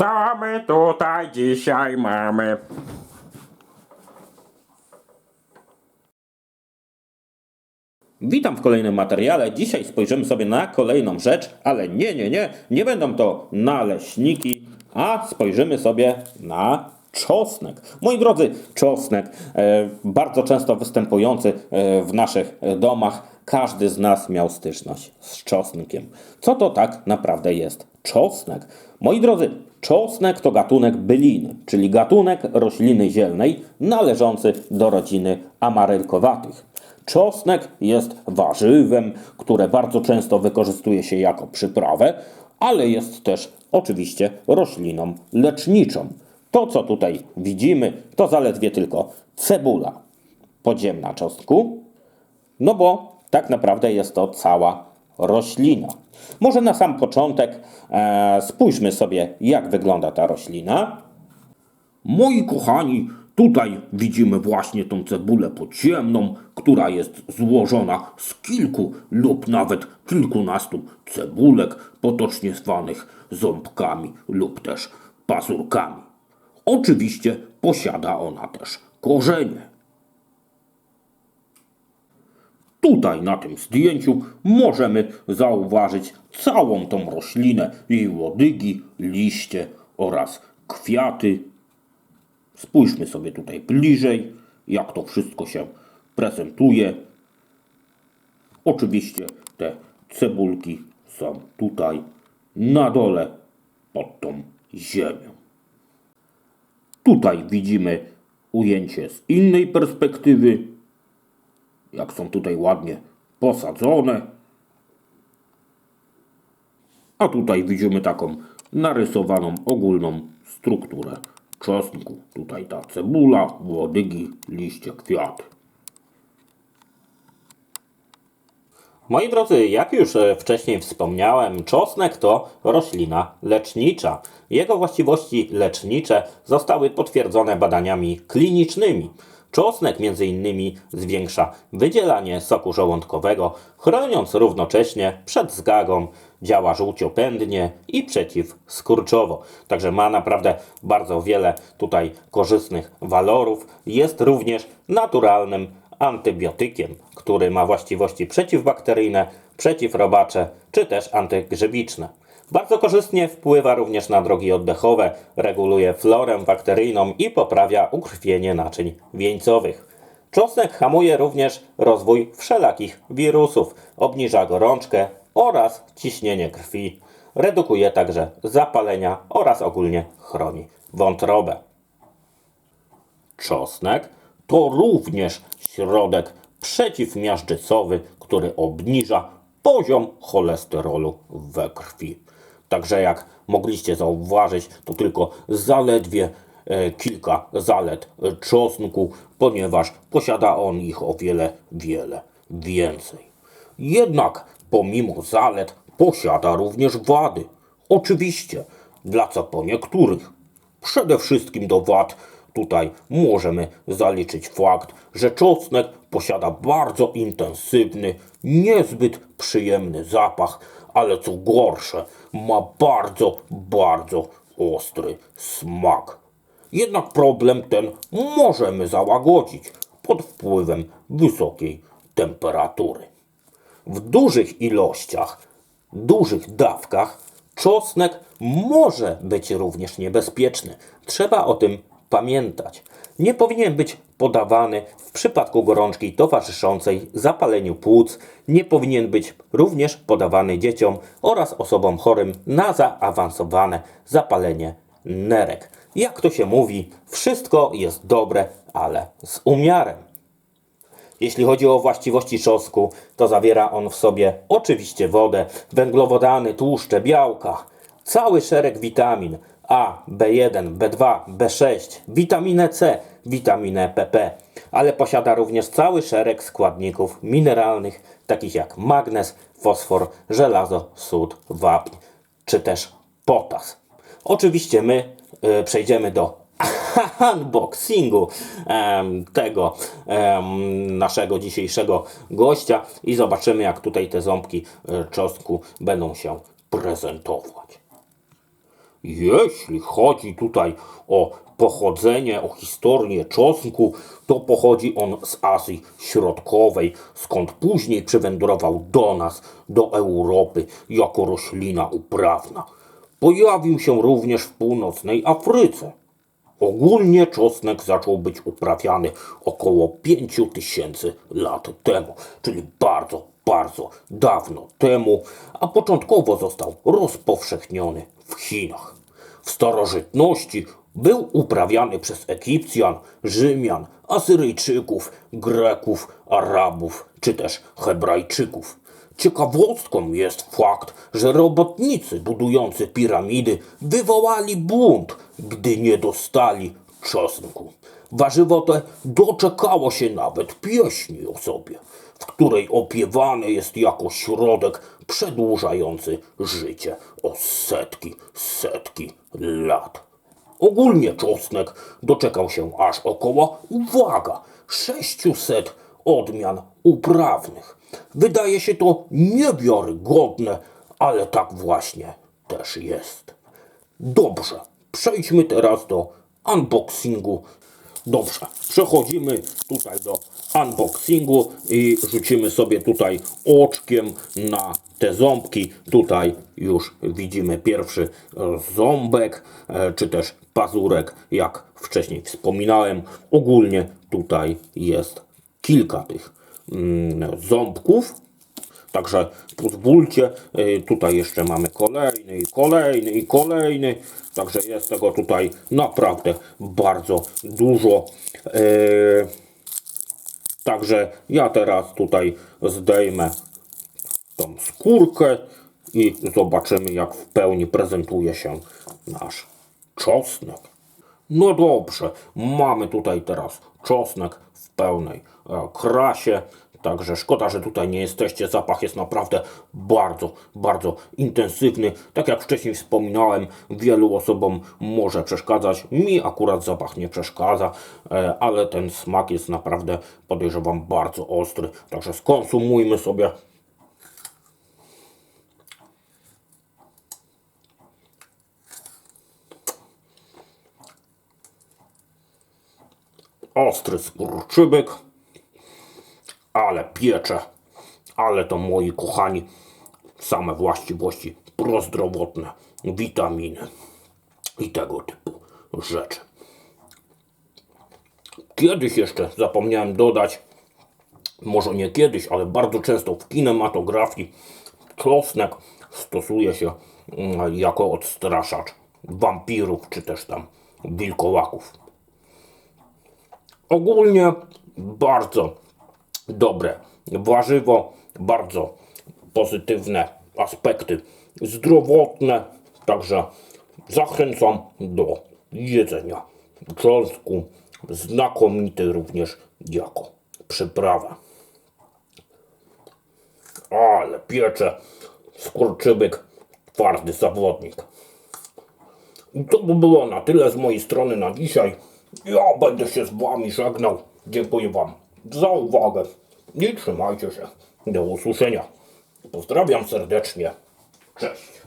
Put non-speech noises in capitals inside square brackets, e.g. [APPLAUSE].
Co my tutaj dzisiaj mamy? Witam w kolejnym materiale. Dzisiaj spojrzymy sobie na kolejną rzecz, ale nie, nie, nie, nie będą to naleśniki, a spojrzymy sobie na czosnek. Moi drodzy, czosnek, e, bardzo często występujący e, w naszych domach. Każdy z nas miał styczność z czosnkiem. Co to tak naprawdę jest czosnek? Moi drodzy, czosnek to gatunek byliny, czyli gatunek rośliny zielnej należący do rodziny amarylkowatych. Czosnek jest warzywem, które bardzo często wykorzystuje się jako przyprawę, ale jest też oczywiście rośliną leczniczą. To, co tutaj widzimy, to zaledwie tylko cebula podziemna czosnku, no bo tak naprawdę jest to cała roślina. Może na sam początek e, spójrzmy sobie, jak wygląda ta roślina. Moi kochani, tutaj widzimy właśnie tą cebulę podziemną, która jest złożona z kilku lub nawet kilkunastu cebulek, potocznie zwanych ząbkami lub też pazurkami. Oczywiście posiada ona też korzenie. Tutaj na tym zdjęciu możemy zauważyć całą tą roślinę, jej łodygi, liście oraz kwiaty. Spójrzmy sobie tutaj bliżej, jak to wszystko się prezentuje. Oczywiście te cebulki są tutaj na dole pod tą ziemią. Tutaj widzimy ujęcie z innej perspektywy, jak są tutaj ładnie posadzone. A tutaj widzimy taką narysowaną ogólną strukturę czosnku. Tutaj ta cebula, łodygi, liście, kwiaty. Moi drodzy, jak już e, wcześniej wspomniałem, czosnek to roślina lecznicza. Jego właściwości lecznicze zostały potwierdzone badaniami klinicznymi. Czosnek m.in. zwiększa wydzielanie soku żołądkowego, chroniąc równocześnie przed zgagą, działa żółciopędnie i przeciwskurczowo. Także ma naprawdę bardzo wiele tutaj korzystnych walorów. Jest również naturalnym antybiotykiem, który ma właściwości przeciwbakteryjne, przeciwrobacze czy też antygrzybiczne. Bardzo korzystnie wpływa również na drogi oddechowe, reguluje florę bakteryjną i poprawia ukrwienie naczyń wieńcowych. Czosnek hamuje również rozwój wszelakich wirusów, obniża gorączkę oraz ciśnienie krwi. Redukuje także zapalenia oraz ogólnie chroni wątrobę. Czosnek to również środek przeciwmiażdżycowy, który obniża poziom cholesterolu we krwi. Także jak mogliście zauważyć, to tylko zaledwie e, kilka zalet czosnku, ponieważ posiada on ich o wiele, wiele więcej. Jednak pomimo zalet posiada również wady. Oczywiście, dla co po niektórych. Przede wszystkim do wad tutaj możemy zaliczyć fakt, że czosnek posiada bardzo intensywny, niezbyt przyjemny zapach, ale co gorsze, ma bardzo, bardzo ostry smak. Jednak problem ten możemy załagodzić pod wpływem wysokiej temperatury. W dużych ilościach, dużych dawkach czosnek może być również niebezpieczny. Trzeba o tym pamiętać. Nie powinien być podawany w przypadku gorączki towarzyszącej zapaleniu płuc. Nie powinien być również podawany dzieciom oraz osobom chorym na zaawansowane zapalenie nerek. Jak to się mówi, wszystko jest dobre, ale z umiarem. Jeśli chodzi o właściwości czosnku, to zawiera on w sobie oczywiście wodę, węglowodany, tłuszcze, białka, cały szereg witamin A, B1, B2, B6, witaminę C, witaminę PP, ale posiada również cały szereg składników mineralnych, takich jak magnez, fosfor, żelazo, sód, wapń czy też potas. Oczywiście my y, przejdziemy do [LAUGHS] unboxingu em, tego em, naszego dzisiejszego gościa i zobaczymy jak tutaj te ząbki y, czosnku będą się prezentować. Jeśli chodzi tutaj o pochodzenie, o historię czosnku, to pochodzi on z Azji Środkowej, skąd później przywędrował do nas, do Europy, jako roślina uprawna. Pojawił się również w północnej Afryce. Ogólnie czosnek zaczął być uprawiany około 5000 lat temu, czyli bardzo, bardzo dawno temu, a początkowo został rozpowszechniony w Chinach. W starożytności był uprawiany przez Egipcjan, Rzymian, Asyryjczyków, Greków, Arabów czy też Hebrajczyków. Ciekawostką jest fakt, że robotnicy budujący piramidy wywołali bunt, gdy nie dostali czosnku. Warzywo te doczekało się nawet pieśni o sobie, w której opiewane jest jako środek przedłużający życie o setki, setki lat. Ogólnie czosnek doczekał się aż około, uwaga, 600 odmian uprawnych. Wydaje się to niewiarygodne, ale tak właśnie też jest. Dobrze, przejdźmy teraz do unboxingu. Dobrze, przechodzimy tutaj do unboxingu i rzucimy sobie tutaj oczkiem na te ząbki. Tutaj już widzimy pierwszy ząbek, e, czy też pazurek, jak wcześniej wspominałem. Ogólnie tutaj jest kilka tych mm, ząbków. Także pozwólcie, y, tutaj jeszcze mamy kolejny i kolejny i kolejny. Także jest tego tutaj naprawdę bardzo dużo. Y, Także ja teraz tutaj zdejmę tą skórkę i zobaczymy jak w pełni prezentuje się nasz czosnek. No dobrze, mamy tutaj teraz czosnek w pełnej e, krasie. Także szkoda, że tutaj nie jesteście. Zapach jest naprawdę bardzo, bardzo intensywny. Tak jak wcześniej wspominałem, wielu osobom może przeszkadzać. Mi akurat zapach nie przeszkadza, e, ale ten smak jest naprawdę, podejrzewam, bardzo ostry. Także skonsumujmy sobie ostry skurczybyk, ale piecze, ale to moi kochani, same właściwości prozdrowotne, witaminy i tego typu rzeczy. Kiedyś jeszcze zapomniałem dodać, może nie kiedyś, ale bardzo często w kinematografii czosnek stosuje się mm, jako odstraszacz wampirów czy też tam wilkołaków. Ogólnie bardzo dobre warzywo, bardzo pozytywne aspekty zdrowotne, także zachęcam do jedzenia czosnku, znakomity również jako przyprawa. Ale piecze skurczybyk, twardy zawodnik. I to by było na tyle z mojej strony na dzisiaj. Ja będę się z Wami żegnał. Dziękuję Wam za uwagę i trzymajcie się. Do usłyszenia. Pozdrawiam serdecznie. Cześć.